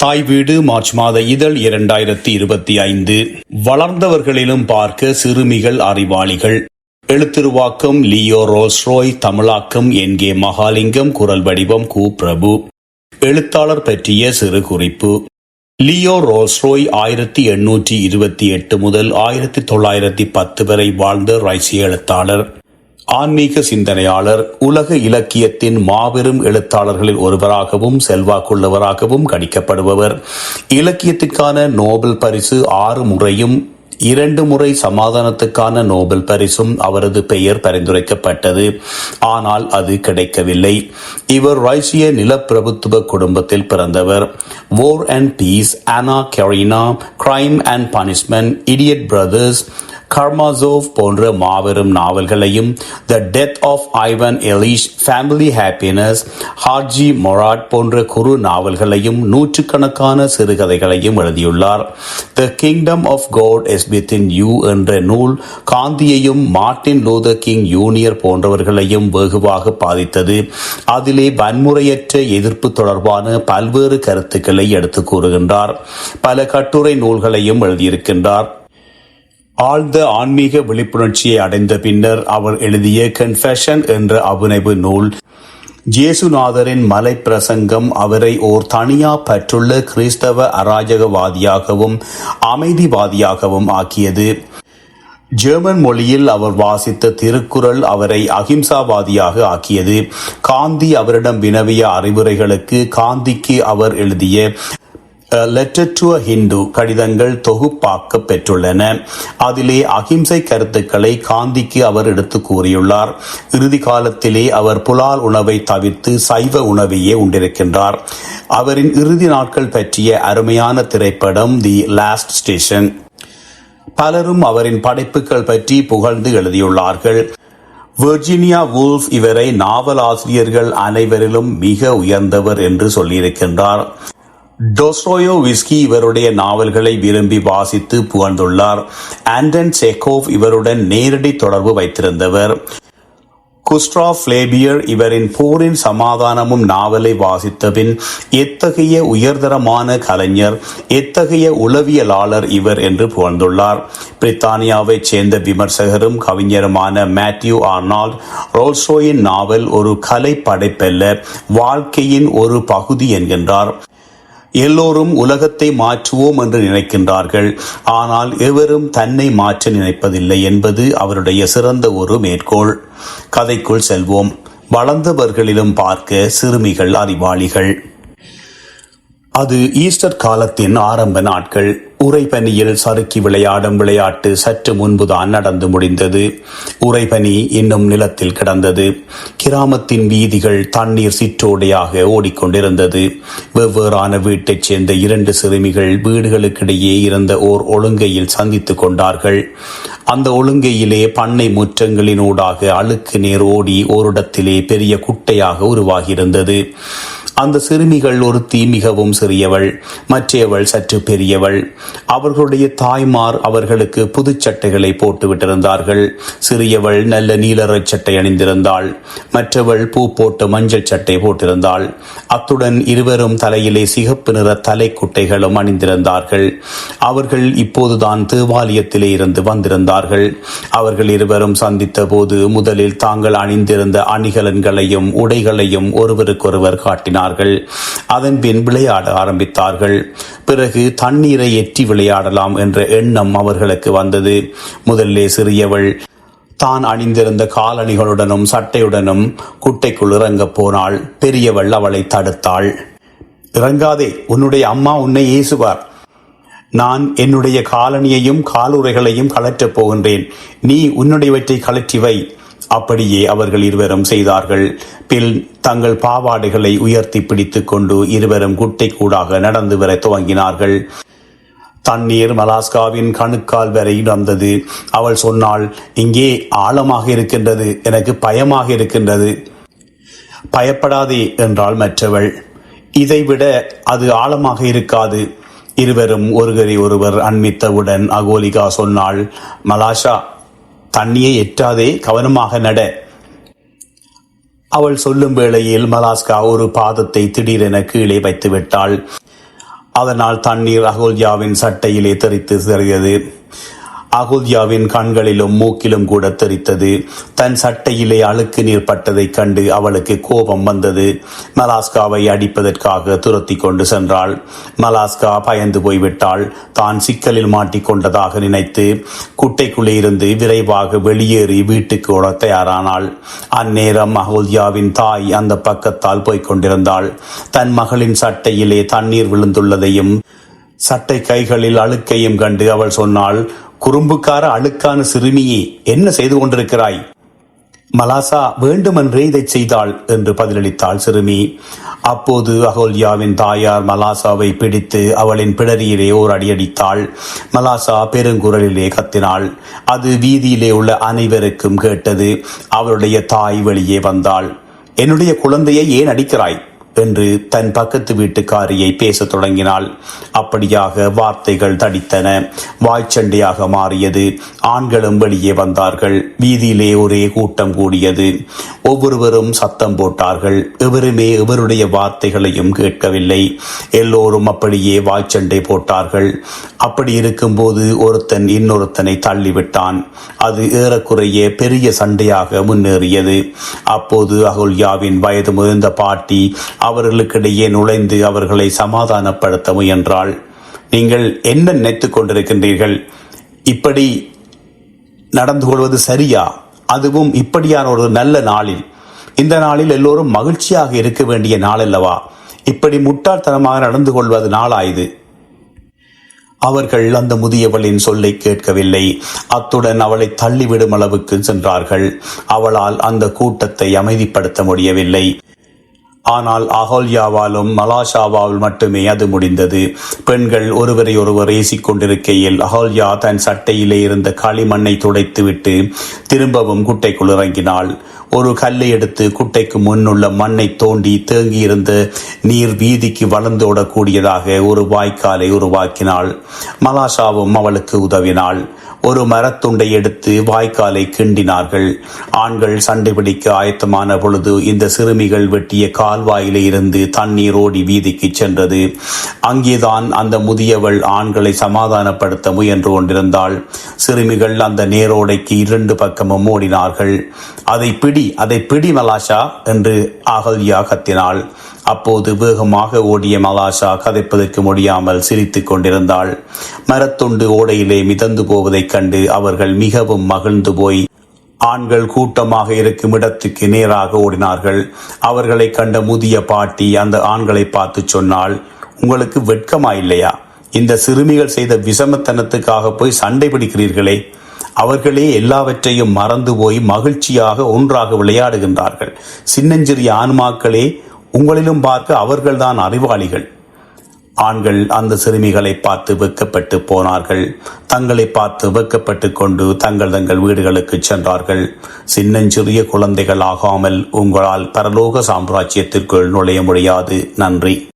தாய் வீடு மார்ச் மாத இதழ் இரண்டாயிரத்தி இருபத்தி ஐந்து. வளர்ந்தவர்களிலும் பார்க்க சிறுமிகள் அறிவாளிகள். எழுத்துருவாக்கம் லியோ ரோல்ஸ்ரோய் தமிழாக்கம் என் கே மகாலிங்கம் குரல் வடிவம் கு பிரபு. எழுத்தாளர் பற்றிய சிறு குறிப்பு. லியோ ரோல்ஸ்ரோய் ஆயிரத்தி எண்ணூற்றி இருபத்தி எட்டு முதல் ஆயிரத்தி தொள்ளாயிரத்தி பத்து வரை வாழ்ந்த ரைசிய எழுத்தாளர். ஆன்மீக சிந்தனையாளர் உலக இலக்கியத்தின் மாபெரும் எழுத்தாளர்களில் ஒருவராகவும் செல்வாக்குள்ளவராகவும் கணிக்கப்படுபவர். இலக்கியத்துக்கான நோபல் பரிசு ஆறு முறையும் இரண்டு முறை சமாதானத்துக்கான நோபல் பரிசும் அவரது பெயர் பரிந்துரைக்கப்பட்டது. ஆனால் அது கிடைக்கவில்லை. இவர் ரைசிய நிலப்பிரபுத்துவ குடும்பத்தில் பிறந்தவர். War and peace Anna Karina, crime and punishment idiot brothers Karamazov போன்ற மாபெரும் நாவல்களையும் the death of Ivan Ilyich family happiness Hadji Murat போன்ற குறு நாவல்களையும் நூற்றுக்கணக்கான சிறுகதைகளையும் எழுதியுள்ளார். The kingdom of God is within you என்ற நூல் காந்தியையும் மார்ட்டின் லூதர் கிங் யூனியர் போன்றவர்களையும் வெகுவாக பாதித்தது. அதிலே வன்முறையற்ற எதிர்ப்பு தொடர்பான பல்வேறு கருத்துக்களை எடுத்து கூறுகின்றார். பல கட்டுரை நூல்களையும் எழுதியிருக்கின்றார். ஆழ்ந்த ஆன்மீக விழிப்புணர்ச்சியை அடைந்த பின்னர் அவர் எழுதிய கன்ஃபெஷன் என்ற அபுனைவு நூல். ஜேசுநாதரின் மலை பிரசங்கம் அவரை ஓர் தனியா பற்றுள்ள கிறிஸ்தவ அராஜகவாதியாகவும் அமைதிவாதியாகவும் ஆக்கியது. ஜெர்மன் மொழியில் அவர் வாசித்த திருக்குறள் அவரை அகிம்சாவாதியாக ஆக்கியது. காந்தி அவரிடம் வினவிய அறிவுரைகளுக்கு காந்திக்கு அவர் எழுதிய லெட்டர் டு ஹிந்து கடிதங்கள் தொகுப்பாக்க பெற்றுள்ளன. அதிலே அகிம்சை கருத்துக்களை காந்திக்கு அவர் எடுத்து கூறியுள்ளார். இறுதி காலத்திலே அவர் புலால் உணவை தவிர்த்து சைவ உணவையே உண்டிருக்கின்றார். அவரின் இறுதி நாட்கள் பற்றிய அருமையான திரைப்படம் தி லாஸ்ட் ஸ்டேஷன் பலரும் அவரின் படைப்புகள் பற்றி புகழ்ந்து எழுதியுள்ளார்கள். வெர்ஜினியா வூல்ஃப் இவரை நாவல் ஆசிரியர்கள் அனைவரிலும் மிக உயர்ந்தவர் என்று சொல்லியிருக்கின்றார். டோஸ்ரோயோ விஸ்கி இவருடைய நாவல்களை விரும்பி வாசித்து புகழ்ந்துள்ளார். ஆண்டன் செக்கோவ் இவருடன் நேரடி தொடர்பு வைத்திருந்தவர். குஸ்ட்ரா பிளேபியர் இவரின் போரின் சமாதானமும் நாவலை வாசித்தபின் எத்தகைய உயர்தரமான கலைஞர் எத்தகைய உளவியலாளர் இவர் என்று புகழ்ந்துள்ளார். பிரித்தானியாவைச் சேர்ந்த விமர்சகரும் கவிஞருமான மேத்யூ ஆர்னால்ட் ரோல்ஸ்ரோயின் நாவல் ஒரு கலை படைப்பல்ல வாழ்க்கையின் ஒரு பகுதி என்கின்றார். எல்லோரும் உலகத்தை மாற்றுவோம் என்று நினைக்கின்றார்கள். ஆனால் எவரும் தன்னை மாற்ற நினைப்பதில்லை என்பது அவருடைய சிறந்த ஒரு மேற்கோள். கதைக்குள் செல்வோம். வளர்ந்தவர்களிலும் பார்க்க சிறுமிகள் அறிவாளிகள். அது ஈஸ்டர் காலத்தின் ஆரம்ப நாட்கள். உறைபனியில் சறுக்கி விளையாடும் விளையாட்டு சற்று முன்புதான் நடந்து முடிந்தது. உறைபனி இன்னும் நிலத்தில் கிடந்தது. கிராமத்தின் வீதிகள் தண்ணீர் சிற்றோடையாக ஓடிக்கொண்டிருந்தது. வெவ்வேறான வீட்டைச் சேர்ந்த இரண்டு சிறுமிகள் வீடுகளுக்கிடையே இருந்த ஓர் ஒழுங்கையில் சந்தித்துக் கொண்டார்கள். அந்த ஒழுங்கையிலே பண்ணை முற்றங்களினூடாக அழுக்கு நேர் ஓடி ஓரிடத்திலே பெரிய குட்டையாக உருவாகியிருந்தது. அந்த சிறுமிகள் ஒருத்தி மிகவும் சிறியவள் மற்றையவள் சற்று பெரியவள். அவர்களுடைய தாய்மார் அவர்களுக்கு புதுச்சட்டைகளை போட்டு விட்டிருந்தார்கள். சிறியவள் நல்ல நீலரை சட்டை அணிந்திருந்தாள். மற்றவள் பூ போட்டு மஞ்சள் சட்டை போட்டிருந்தாள். அத்துடன் இருவரும் தலையிலே சிகப்பு நிற தலைக்குட்டைகளும் அணிந்திருந்தார்கள். அவர்கள் இப்போதுதான் தேவாலயத்திலே இருந்து வந்திருந்தார்கள். அவர்கள் இருவரும் சந்தித்த போது முதலில் தாங்கள் அணிந்திருந்த அணிகலன்களையும் உடைகளையும் ஒருவருக்கொருவர் காட்டினார் விளையாடினார்கள். அதன் பின் விளையாட ஆரம்பித்தார்கள். பிறகு தண்ணீரை எற்றி விளையாடலாம் என்ற எண்ணம் அவர்களுக்கு வந்தது. முதல்லே சிறியவள் தான் அணிந்திருந்த காலணிகளுடனும் சட்டையுடனும் குட்டைக்குள் இறங்கப் போனாள். பெரியவள் அவளை தடுத்தாள். இறங்காதே உன்னுடைய அம்மா உன்னை ஏசுவார். நான் என்னுடைய காலணியையும் காலுறைகளையும் கலற்றப் போகின்றேன். நீ உன்னுடையவற்றை கலற்றி வை. அப்படியே அவர்கள் இருவரும் செய்தார்கள். பில் தங்கள் பாவாடைகளை உயர்த்தி பிடித்துக் கொண்டு இருவரும் குட்டை கூடாக நடந்து வர துவங்கினார்கள். தண்ணீர் மலாஸ்காவின் கணுக்கால் வரை வந்தது அவள் சொன்னாள் இங்கே ஆழமாக இருக்கின்றது. எனக்கு பயமாக இருக்கின்றது. பயப்படாதே என்றாள் மற்றவள். இதைவிட அது ஆழமாக இருக்காது. இருவரும் ஒருவரை ஒருவர் அண்மித்தவுடன் அகோலிகா சொன்னாள் மலாஷா தண்ணியை எட்டாதே கவனமாக நட. அவள் சொல்லும் வேளையில் மலாஸ்கா ஒரு பாதத்தை திடீரென கீழே வைத்து விட்டாள் அதனால் தண்ணீர் அகோல்யாவின் சட்டையிலே தெறித்து சிறியது அகுல்யாவின் கண்களிலும் மூக்கிலும் கூட தெரித்தது. தன் சட்டையிலே அழுக்கு நீர் பட்டதைக் கண்டு அவளுக்கு கோபம் வந்தது. மலாஸ்காவை அடிப்பதற்காக துரத்தி கொண்டு சென்றாள். மலாஸ்கா பயந்து போய்விட்டாள். தான் சிக்கலில் மாட்டிக்கொண்டதாக நினைத்து குட்டைக்குள்ளே இருந்து விரைவாக வெளியேறி வீட்டுக்கு ஓட தயாரானாள். அந்நேரம் அகுல்யாவின் தாய் அந்த பக்கத்தால் போய்க் கொண்டிருந்தாள். தன் மகளின் சட்டையிலே தண்ணீர் விழுந்துள்ளதையும் சட்டை கைகளில் அழுக்கையும் கண்டு அவள் சொன்னாள் குறும்புக்கார அழுக்கான சிறுமியே என்ன செய்து கொண்டிருக்கிறாய்? மலாசா வேண்டுமென்றே இதைச் செய்தாள் என்று பதிலளித்தாள் சிறுமி. அப்போது அகோல்யாவின் தாயார் மலாசாவை பிடித்து அவளின் பிடரியிலே ஓர் அடியடித்தாள் மலாசா பெருங்குரலிலே கத்தினாள். அது வீதியிலே உள்ள அனைவருக்கும் கேட்டது. அவளுடைய தாய் வெளியே வந்தாள். என்னுடைய குழந்தையை ஏன் அடிக்கிறாய்? என்று தன் பக்கத்து வீட்டுக்காரியை பேசத் தொடங்கினாள். அப்படியாக வார்த்தைகள் தடித்தன. வாய்ச்சண்டையாக மாறியது. ஆண்களும் வெளியே வந்தார்கள். வீதியிலே ஒரே கூட்டம் கூடியது. ஒவ்வொருவரும் சத்தம் போட்டார்கள். எவருமே எவருடைய வார்த்தைகளையும் கேட்கவில்லை. எல்லோரும் அப்படியே வாய்ச்சண்டை போட்டார்கள். அப்படி இருக்கும்போது ஒருத்தன் இன்னொருத்தனை தள்ளிவிட்டான். அது ஏறக்குறைய பெரிய சண்டையாக முன்னேறியது. அப்போது அகுல்யாவின் வயது முதிர்ந்த பாட்டி அவர்களுக்கிடையே நுழைந்து அவர்களை சமாதானப்படுத்த முயன்றாள். நீங்கள் என்ன நினைத்துக் கொண்டிருக்கின்றீர்கள்? இப்படி நடந்து கொள்வது சரியா? அதுவும் இப்படியான ஒரு நல்ல நாளில். இந்த நாளில் எல்லோரும் மகிழ்ச்சியாக இருக்க வேண்டிய நாள் அல்லவா? இப்படி முட்டாள்தனமாக நடந்து கொள்வது நாளாயுது. அவர்கள் அந்த முதியவளின் சொல்லை கேட்கவில்லை. அத்துடன் அவளை தள்ளிவிடும் அளவுக்கு சென்றார்கள். அவளால் அந்த கூட்டத்தை அமைதிப்படுத்த முடியவில்லை. ஆனால் அகோல்யாவாலும் மலாஷாவால் மட்டுமே அது முடிந்தது. பெண்கள் ஒருவரை ஒருவர் ஏசிக்கொண்டிருக்கையில் அகோல்யா தன் சட்டையிலே இருந்த களிமண்ணை துடைத்துவிட்டு திரும்பவும் குட்டைக்குள் இறங்கினாள். ஒரு கல்லை எடுத்து குட்டைக்கு முன்னுள்ள மண்ணை தோண்டி தேங்கியிருந்த நீர் வீதிக்கு வளர்ந்தோடக்கூடியதாக ஒரு வாய்க்காலை உருவாக்கினாள். மலாஷாவும் அவளுக்கு உதவினாள். ஒரு மரத்துண்டை எடுத்து வாய்க்காலை கிண்டினார்கள். ஆண்கள் சண்டை பிடிக்க ஆயத்தமான பொழுது இந்த சிறுமிகள் வெட்டிய கால்வாயிலே இருந்து தண்ணீர் ஓடி வீதிக்கு சென்றது. அங்கேதான் அந்த முதியவள் ஆண்களை சமாதானப்படுத்த முயன்று கொண்டிருந்தாள். சிறுமிகள் அந்த நேரோடைக்கு இரண்டு பக்கமும் ஓடினார்கள். அதை பிடி அதை பிடி மலாஷா என்று அகல்யா கத்தினாள். அப்போது வேகமாக ஓடிய மலாஷா கதைப்பதற்கு முடியாமல் சிரித்துக் கொண்டிருந்தாள். மரத்துண்டு ஓடையிலே மிதந்து போவதைக் கண்டு அவர்கள் மிகவும் மகிழ்ந்து போய் ஆண்கள் கூட்டமாக இருக்கும் இடத்துக்கு நேராக ஓடினார்கள். அவர்களை கண்ட முதிய பாட்டி அந்த ஆண்களை பார்த்து சொன்னால் உங்களுக்கு வெட்கமா இல்லையா? இந்த சிறுமிகள் செய்த விஷமத்தனத்துக்காக போய் சண்டை பிடிக்கிறீர்களே. அவர்களே எல்லாவற்றையும் மறந்து போய் மகிழ்ச்சியாக ஒன்றாக விளையாடுகின்றார்கள். சின்னஞ்சிறிய ஆன்மாக்களே உங்களிலும் பார்க்க அவர்கள்தான் அறிவாளிகள். ஆண்கள் அந்த சிறுமிகளை பார்த்து வெக்கப்பட்டு போனார்கள். தங்களை பார்த்து வெக்கப்பட்டு கொண்டு தங்கள் தங்கள் வீடுகளுக்கு சென்றார்கள். சின்னஞ்சிறிய குழந்தைகள் ஆகாமல் உங்களால் பரலோக சாம்ராஜ்யத்திற்குள் நுழைய முடியாது. நன்றி.